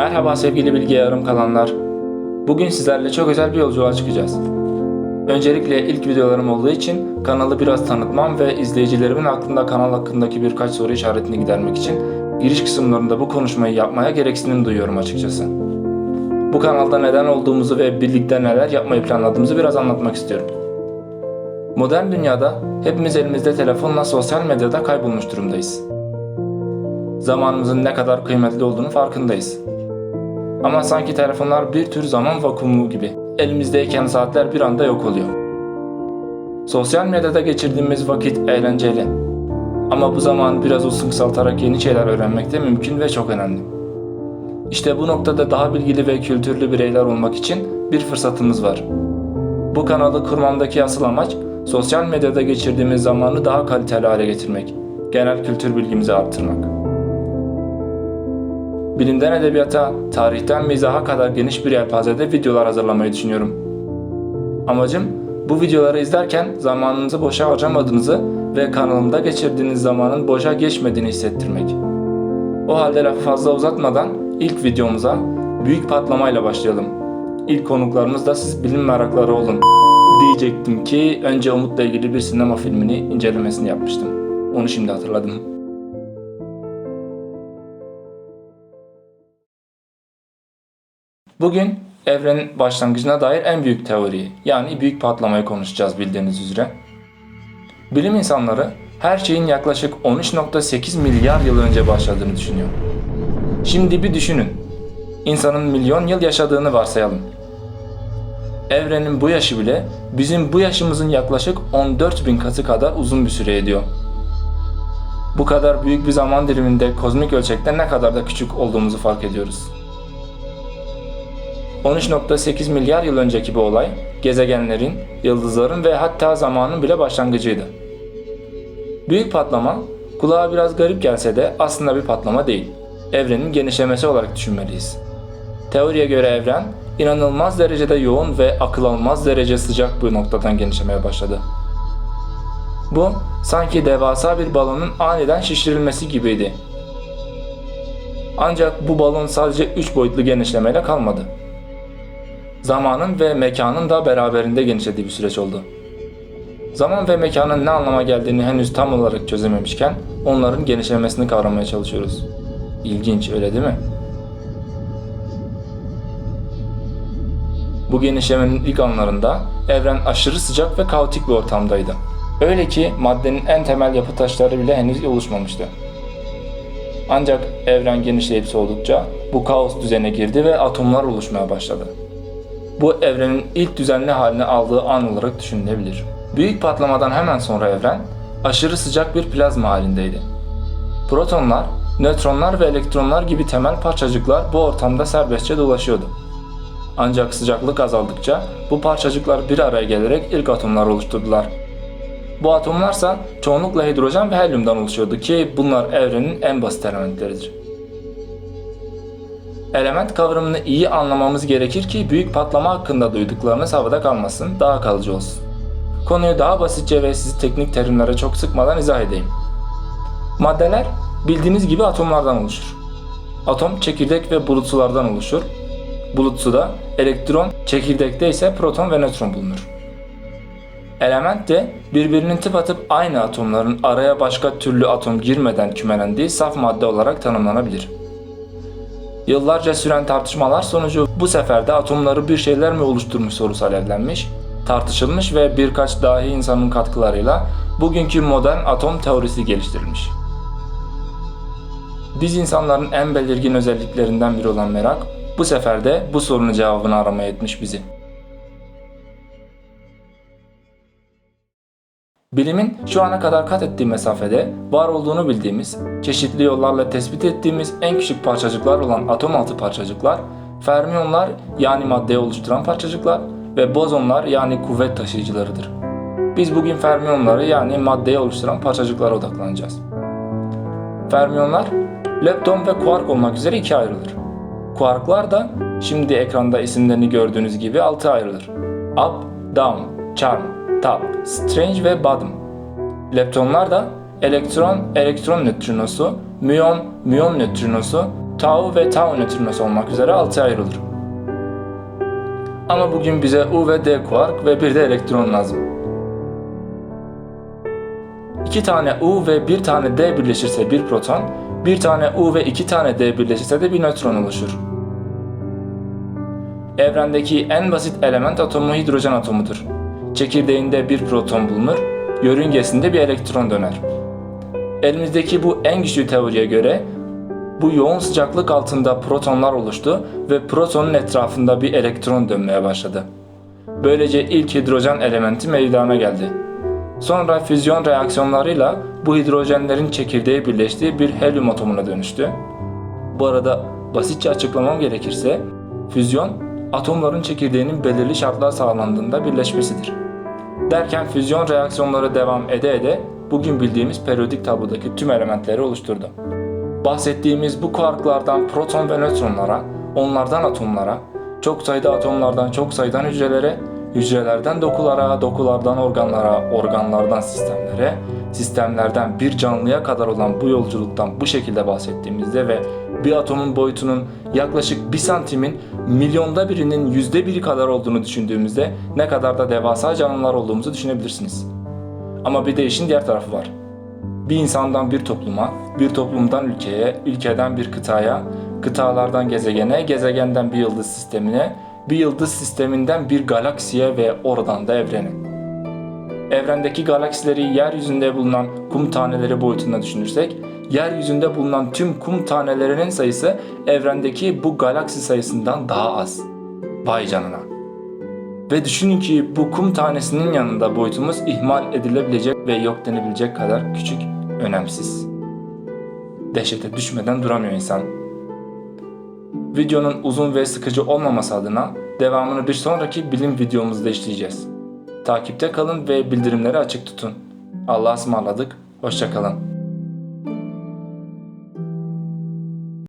Merhaba sevgili bilgi yarım kalanlar. Bugün sizlerle çok özel bir yolculuğa çıkacağız. Öncelikle ilk videolarım olduğu için kanalı biraz tanıtmam ve izleyicilerimin aklında kanal hakkındaki birkaç soru işaretini gidermek için giriş kısımlarında bu konuşmayı yapmaya gereksinim duyuyorum açıkçası. Bu kanalda neden olduğumuzu ve birlikte neler yapmayı planladığımızı biraz anlatmak istiyorum. Modern dünyada hepimiz elimizde telefonla sosyal medyada kaybolmuş durumdayız. Zamanımızın ne kadar kıymetli olduğunu farkındayız. Ama sanki telefonlar bir tür zaman vakumu gibi. Elimizdeyken saatler bir anda yok oluyor. Sosyal medyada geçirdiğimiz vakit eğlenceli. Ama bu zaman biraz olsun kısaltarak yeni şeyler öğrenmek de mümkün ve çok önemli. İşte bu noktada daha bilgili ve kültürlü bireyler olmak için bir fırsatımız var. Bu kanalı kurmamdaki asıl amaç sosyal medyada geçirdiğimiz zamanı daha kaliteli hale getirmek, genel kültür bilgimizi arttırmak. Bilimden edebiyata, tarihten mizaha kadar geniş bir yelpazede videolar hazırlamayı düşünüyorum. Amacım bu videoları izlerken zamanınızı boşa harcamadığınızı ve kanalımda geçirdiğiniz zamanın boşa geçmediğini hissettirmek. O halde lafı fazla uzatmadan ilk videomuza büyük patlamayla başlayalım. İlk konuklarımız da siz bilim merakları olun. Diyecektim ki önce Umut'la ilgili bir sinema filmini incelemesini yapmıştım. Onu şimdi hatırladım. Bugün evrenin başlangıcına dair en büyük teoriyi yani büyük patlamayı konuşacağız bildiğiniz üzere. Bilim insanları her şeyin yaklaşık 13.8 milyar yıl önce başladığını düşünüyor. Şimdi bir düşünün. İnsanın milyon yıl yaşadığını varsayalım. Evrenin bu yaşı bile bizim bu yaşımızın yaklaşık 14 bin katı kadar uzun bir süre ediyor. Bu kadar büyük bir zaman diliminde kozmik ölçekte ne kadar da küçük olduğumuzu fark ediyoruz. 13.8 milyar yıl önceki bu olay, gezegenlerin, yıldızların ve hatta zamanın bile başlangıcıydı. Büyük patlama, kulağa biraz garip gelse de aslında bir patlama değil. Evrenin genişlemesi olarak düşünmeliyiz. Teoriye göre evren, inanılmaz derecede yoğun ve akıl almaz derece sıcak bir noktadan genişlemeye başladı. Bu, sanki devasa bir balonun aniden şişirilmesi gibiydi. Ancak bu balon sadece 3 boyutlu genişlemeyle kalmadı zamanın ve mekanın da beraberinde genişlediği bir süreç oldu. Zaman ve mekanın ne anlama geldiğini henüz tam olarak çözememişken onların genişlemesini kavramaya çalışıyoruz. İlginç öyle değil mi? Bu genişlemenin ilk anlarında evren aşırı sıcak ve kaotik bir ortamdaydı. Öyle ki maddenin en temel yapı taşları bile henüz oluşmamıştı. Ancak evren genişleyip soğudukça bu kaos düzene girdi ve atomlar oluşmaya başladı bu evrenin ilk düzenli halini aldığı an olarak düşünülebilir. Büyük patlamadan hemen sonra evren aşırı sıcak bir plazma halindeydi. Protonlar, nötronlar ve elektronlar gibi temel parçacıklar bu ortamda serbestçe dolaşıyordu. Ancak sıcaklık azaldıkça bu parçacıklar bir araya gelerek ilk atomlar oluşturdular. Bu atomlarsa çoğunlukla hidrojen ve helyumdan oluşuyordu ki bunlar evrenin en basit elementleridir. Element kavramını iyi anlamamız gerekir ki büyük patlama hakkında duyduklarınız havada kalmasın, daha kalıcı olsun. Konuyu daha basitçe ve sizi teknik terimlere çok sıkmadan izah edeyim. Maddeler bildiğiniz gibi atomlardan oluşur. Atom çekirdek ve bulutsulardan oluşur. Bulutsuda elektron, çekirdekte ise proton ve nötron bulunur. Element de birbirinin tıpatıp aynı atomların araya başka türlü atom girmeden kümelendiği saf madde olarak tanımlanabilir. Yıllarca süren tartışmalar sonucu bu sefer de atomları bir şeyler mi oluşturmuş sorusu alevlenmiş, tartışılmış ve birkaç dahi insanın katkılarıyla bugünkü modern atom teorisi geliştirilmiş. Biz insanların en belirgin özelliklerinden biri olan merak, bu sefer de bu sorunun cevabını aramaya etmiş bizi. Bilimin şu ana kadar kat ettiği mesafede var olduğunu bildiğimiz, çeşitli yollarla tespit ettiğimiz en küçük parçacıklar olan atom altı parçacıklar, fermiyonlar yani maddeyi oluşturan parçacıklar ve bozonlar yani kuvvet taşıyıcılarıdır. Biz bugün fermiyonları yani maddeyi oluşturan parçacıklara odaklanacağız. Fermiyonlar lepton ve kuark olmak üzere ikiye ayrılır. Kuarklar da şimdi ekranda isimlerini gördüğünüz gibi altıya ayrılır. Up, down, charm, top, strange ve bottom. Leptonlar da elektron, elektron nötrinosu, müyon, müyon nötrinosu, tau ve tau nötrinosu olmak üzere altıya ayrılır. Ama bugün bize U ve D kuark ve bir de elektron lazım. İki tane U ve bir tane D birleşirse bir proton, bir tane U ve iki tane D birleşirse de bir nötron oluşur. Evrendeki en basit element atomu hidrojen atomudur. Çekirdeğinde bir proton bulunur, yörüngesinde bir elektron döner. Elimizdeki bu en güçlü teoriye göre bu yoğun sıcaklık altında protonlar oluştu ve protonun etrafında bir elektron dönmeye başladı. Böylece ilk hidrojen elementi meydana geldi. Sonra füzyon reaksiyonlarıyla bu hidrojenlerin çekirdeği birleştiği bir helyum atomuna dönüştü. Bu arada basitçe açıklamam gerekirse füzyon atomların çekirdeğinin belirli şartlar sağlandığında birleşmesidir. Derken füzyon reaksiyonları devam ede ede bugün bildiğimiz periyodik tablodaki tüm elementleri oluşturdu. Bahsettiğimiz bu kuarklardan proton ve nötronlara, onlardan atomlara, çok sayıda atomlardan çok sayıdan hücrelere, hücrelerden dokulara, dokulardan organlara, organlardan sistemlere, sistemlerden bir canlıya kadar olan bu yolculuktan bu şekilde bahsettiğimizde ve bir atomun boyutunun yaklaşık bir santimin milyonda birinin yüzde biri kadar olduğunu düşündüğümüzde ne kadar da devasa canlılar olduğumuzu düşünebilirsiniz. Ama bir de işin diğer tarafı var. Bir insandan bir topluma, bir toplumdan ülkeye, ülkeden bir kıtaya, kıtalardan gezegene, gezegenden bir yıldız sistemine, bir yıldız sisteminden bir galaksiye ve oradan da evrene. Evrendeki galaksileri yeryüzünde bulunan kum taneleri boyutunda düşünürsek, yeryüzünde bulunan tüm kum tanelerinin sayısı evrendeki bu galaksi sayısından daha az. Vay canına. Ve düşünün ki bu kum tanesinin yanında boyutumuz ihmal edilebilecek ve yok denebilecek kadar küçük, önemsiz. Dehşete düşmeden duramıyor insan. Videonun uzun ve sıkıcı olmaması adına devamını bir sonraki bilim videomuzda işleyeceğiz. Takipte kalın ve bildirimleri açık tutun. Allah'a ısmarladık, hoşçakalın.